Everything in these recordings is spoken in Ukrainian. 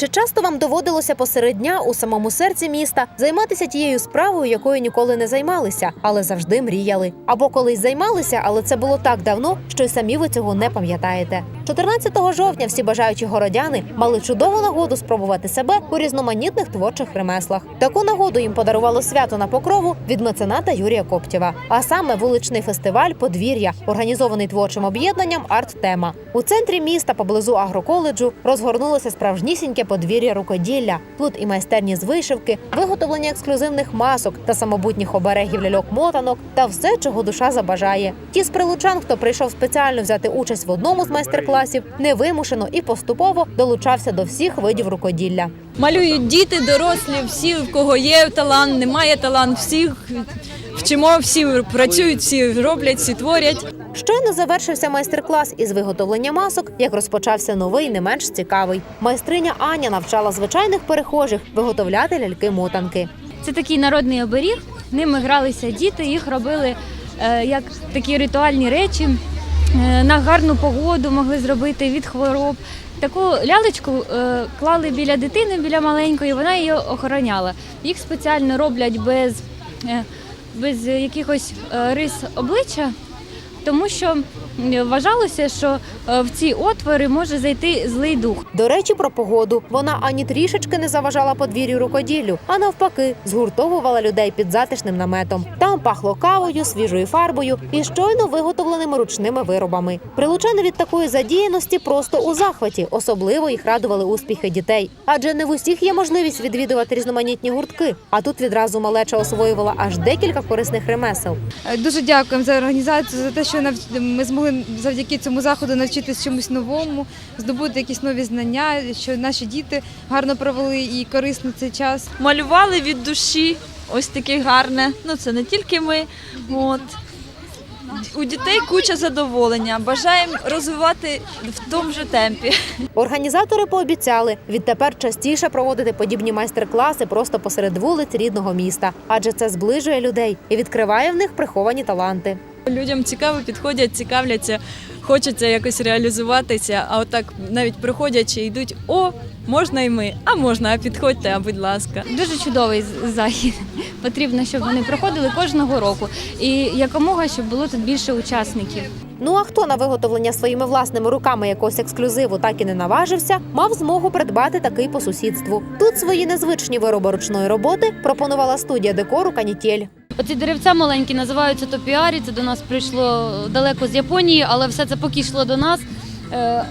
Чи часто вам доводилося посеред дня у самому серці міста займатися тією справою, якою ніколи не займалися, але завжди мріяли? Або колись займалися, але це було так давно, що й самі ви цього не пам'ятаєте. 14 жовтня всі бажаючі городяни мали чудову нагоду спробувати себе у різноманітних творчих ремеслах. Таку нагоду їм подарувало свято на покрову від мецената Юрія Коптєва, а саме вуличний фестиваль Подвір'я, організований творчим об'єднанням Арт-Тема. У центрі міста поблизу агроколеджу розгорнулося справжнісіньке подвір'я рукоділля. Тут і майстерні з вишивки, виготовлення ексклюзивних масок та самобутніх оберегів ляльок мотанок та все, чого душа забажає. Ті з прилучан, хто прийшов спеціально взяти участь в одному з майстер-класів, невимушено і поступово долучався до всіх видів рукоділля. Малюють діти, дорослі, всі, в кого є талант, немає талант, всіх вчимо, всі працюють, всі роблять, всі творять. Щойно завершився майстер-клас із виготовлення масок, як розпочався новий, не менш цікавий. Майстриня Аня навчала звичайних перехожих виготовляти ляльки-мотанки. Це такий народний оберіг. Ними гралися діти, їх робили е, як такі ритуальні речі. Е, на гарну погоду могли зробити від хвороб. Таку лялечку е, клали біля дитини, біля маленької, вона її охороняла. Їх спеціально роблять без, е, без якихось рис обличчя, тому що вважалося, що в в ці отвори може зайти злий дух. До речі, про погоду вона ані трішечки не заважала подвір'ю рукоділлю, а навпаки, згуртовувала людей під затишним наметом. Там пахло кавою, свіжою фарбою і щойно виготовленими ручними виробами. Прилучани від такої задіяності просто у захваті. Особливо їх радували успіхи дітей. Адже не в усіх є можливість відвідувати різноманітні гуртки. А тут відразу малеча освоювала аж декілька корисних ремесел. Е, Дуже дякуємо за організацію, за те, що ми змогли завдяки цьому заходу навчитись чомусь новому, здобути якісь нові знання, що наші діти гарно провели і корисно цей час. Малювали від душі, ось таке гарне. Ну це не тільки ми. От. У дітей куча задоволення. Бажаємо розвивати в тому же темпі. Організатори пообіцяли відтепер частіше проводити подібні майстер-класи просто посеред вулиць рідного міста, адже це зближує людей і відкриває в них приховані таланти. Людям цікаво підходять, цікавляться, хочеться якось реалізуватися. А отак навіть приходячи, йдуть: о, можна і ми, а можна, а підходьте, а будь ласка. Дуже чудовий захід. Потрібно, щоб вони проходили кожного року. І якомога, щоб було тут більше учасників. Ну а хто на виготовлення своїми власними руками якогось ексклюзиву так і не наважився, мав змогу придбати такий по сусідству. Тут свої незвичні вироби ручної роботи пропонувала студія декору Канітєль. Оці деревця маленькі називаються топіарі. Це до нас прийшло далеко з Японії, але все це поки йшло до нас. е,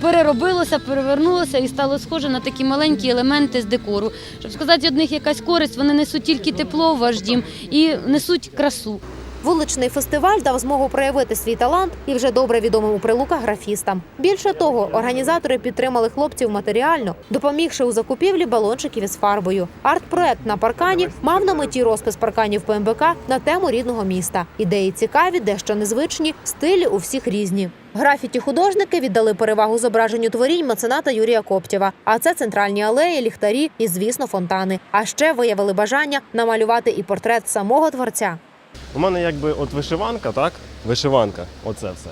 Переробилося, перевернулося і стало схоже на такі маленькі елементи з декору. Щоб сказати, від них якась користь, вони несуть тільки тепло в ваш дім і несуть красу. Вуличний фестиваль дав змогу проявити свій талант і вже добре відомим у прилуках графістам. Більше того, організатори підтримали хлопців матеріально, допомігши у закупівлі балончиків із фарбою. Арт-проект на паркані мав на меті розпис парканів ПМБК на тему рідного міста. Ідеї цікаві, дещо незвичні, стилі у всіх різні. Графіті художники віддали перевагу зображенню творінь мецената Юрія Коптєва. А це центральні алеї, ліхтарі і, звісно, фонтани. А ще виявили бажання намалювати і портрет самого творця. У мене якби от вишиванка, так? Вишиванка, оце все.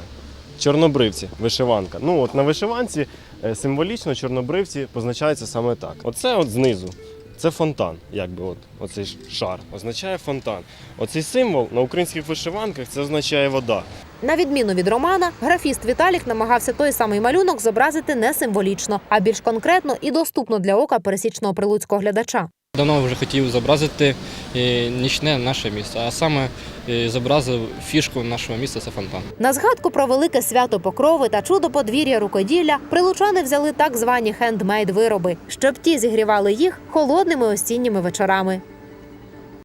Чорнобривці, вишиванка. Ну от на вишиванці е, символічно чорнобривці позначаються саме так. Оце от знизу. Це фонтан, якби от оцей шар означає фонтан. Оцей символ на українських вишиванках це означає вода. На відміну від Романа, графіст Віталік намагався той самий малюнок зобразити не символічно, а більш конкретно і доступно для ока пересічного прилуцького глядача. Давно вже хотів зобразити е, нічне наше місто, а саме е, зобразив фішку нашого міста це фонтан. На згадку про велике свято покрови та чудо подвір'я рукоділля прилучани взяли так звані хендмейд вироби, щоб ті зігрівали їх холодними осінніми вечорами.